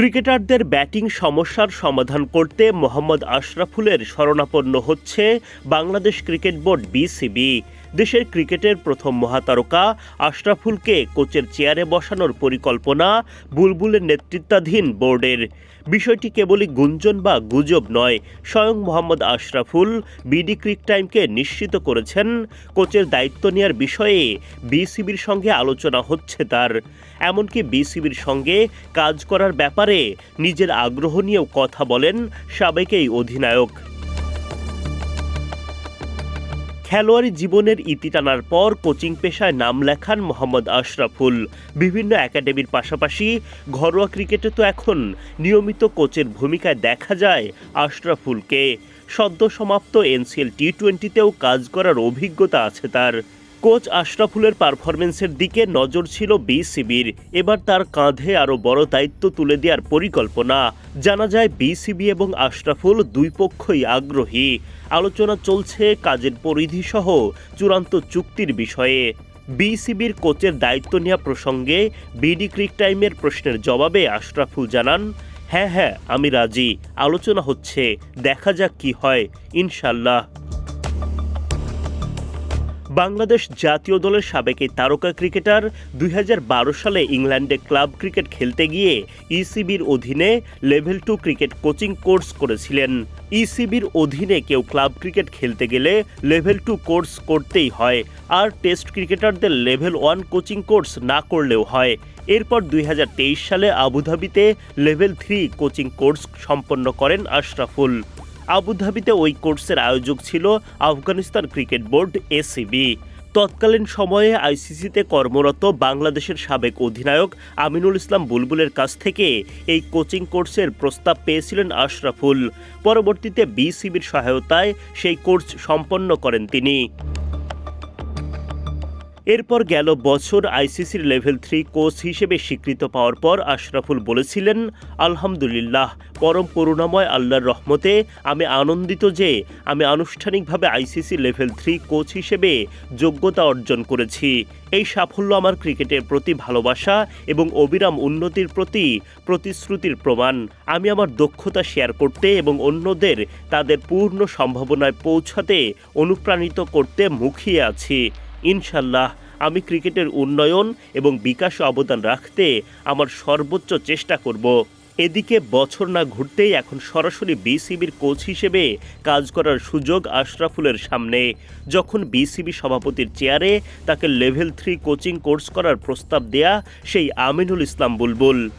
ক্রিকেটারদের ব্যাটিং সমস্যার সমাধান করতে মোহাম্মদ আশরাফুলের শরণাপন্ন হচ্ছে বাংলাদেশ ক্রিকেট বোর্ড বিসিবি। দেশের ক্রিকেটের প্রথম মহাতারকা আশরাফুলকে কোচের চেয়ারে বসানোর পরিকল্পনা বুলবুলের নেতৃত্বাধীন বোর্ডের। বিষয়টি কেবলই গুঞ্জন বা গুজব নয়, স্বয়ং মোহাম্মদ আশরাফুল, বিডি ক্রিক টাইমকে নিশ্চিত করেছেন, কোচের দায়িত্ব নেওয়ার বিষয়ে বিসিবির সঙ্গে আলোচনা হচ্ছে তার। এমনকি বিসিবির সঙ্গে কাজ করার ব্যাপারে নিজের আগ্রহ নিয়েও কথা বলেন সাবেক এই অধিনায়ক। খেলোয়াড়ি জীবনের ইতি টানার পর কোচিং পেশায় নাম লেখান মোহাম্মদ আশরাফুল। বিভিন্ন একাডেমির পাশাপাশি ঘরোয়া ক্রিকেটে তো এখন নিয়মিত কোচের ভূমিকায় দেখা যায় আশরাফুলকে। সদ্য সমাপ্ত এনসিএল টি টোয়েন্টিতেও কাজ করার অভিজ্ঞতা আছে তার। কোচ আশরাফুলের পারফরমেন্সের দিকে নজর ছিল বিসিবির। এবার তার কাঁধে আরও বড় দায়িত্ব তুলে দেওয়ার পরিকল্পনা। জানা যায়, বিসিবি এবং আশরাফুল দুই পক্ষই আগ্রহী। আলোচনা চলছে কাজের পরিধি সহ চূড়ান্ত চুক্তির বিষয়ে। বিসিবির কোচের দায়িত্ব নেওয়া প্রসঙ্গে বিডি ক্রিক টাইমের প্রশ্নের জবাবে আশরাফুল জানান হ্যাঁ হ্যাঁ আমি রাজি। আলোচনা হচ্ছে। দেখা যাক কি হয়। ইনশাল্লাহ বাংলাদেশ জাতীয় দলের সাবেক এই তারকা ক্রিকেটার দুই হাজার বারো সালে ইংল্যান্ডে ক্লাব ক্রিকেট খেলতে গিয়ে ইসিবির অধীনে level two cricket coaching course করেছিলেন। ইসিবির অধীনে কেউ ক্লাব ক্রিকেট খেলতে গেলে লেভেল টু কোর্স করতেই হয়, আর টেস্ট ক্রিকেটারদের লেভেল ওয়ান কোচিং কোর্স না করলেও হয়। এরপর দুই হাজার তেইশ সালে আবুধাবিতে লেভেল থ্রি কোচিং কোর্স সম্পন্ন করেন আশরাফুল। আবুধাবিতে ওই কোর্সের আয়োজক ছিল আফগানিস্তান ক্রিকেট বোর্ড এসিবি তৎকালীন সময়ে আইসিসিতে কর্মরত বাংলাদেশের সাবেক অধিনায়ক আমিনুল ইসলাম বুলবুলের কাছ থেকে এই কোচিং কোর্সের প্রস্তাব পেয়েছিলেন আশরাফুল। পরবর্তীতে বিসিবির সহায়তায় সেই কোর্স সম্পন্ন করেন তিনি। এরপর গেল বছর আইসিসির লেভেল থ্রি কোচ হিসেবে স্বীকৃত পাওয়ার পর আশরাফুল বলেছিলেন, আলহামদুলিল্লাহ, পরম করুণাময় আল্লাহর রহমতে আমি আনন্দিত যে আমি আনুষ্ঠানিকভাবে আইসিসি লেভেল থ্রি কোচ হিসেবে যোগ্যতা অর্জন করেছি। এই সাফল্য আমার ক্রিকেটের প্রতি ভালোবাসা এবং অবিরাম উন্নতির প্রতি প্রতিশ্রুতির প্রমাণ। আমি আমার দক্ষতা শেয়ার করতে এবং অন্যদের তাদের পূর্ণ সম্ভাবনায় পৌঁছাতে অনুপ্রাণিত করতে মুখিয়ে আছি। ইনশাল্লাহ আমি ক্রিকেটের উন্নয়ন এবং বিকাশে অবদান রাখতে আমার সর্বোচ্চ চেষ্টা করব। এদিকে বছর না ঘুরতেই এখন সরাসরি বিসিবির কোচ হিসেবে কাজ করার সুযোগ আশরাফুলের সামনে। যখন বিসিবি সভাপতির চেয়ারে তাকে লেভেল থ্রি কোচিং কোর্স করার প্রস্তাব দেয়া সেই আমিনুল ইসলাম বুলবুল।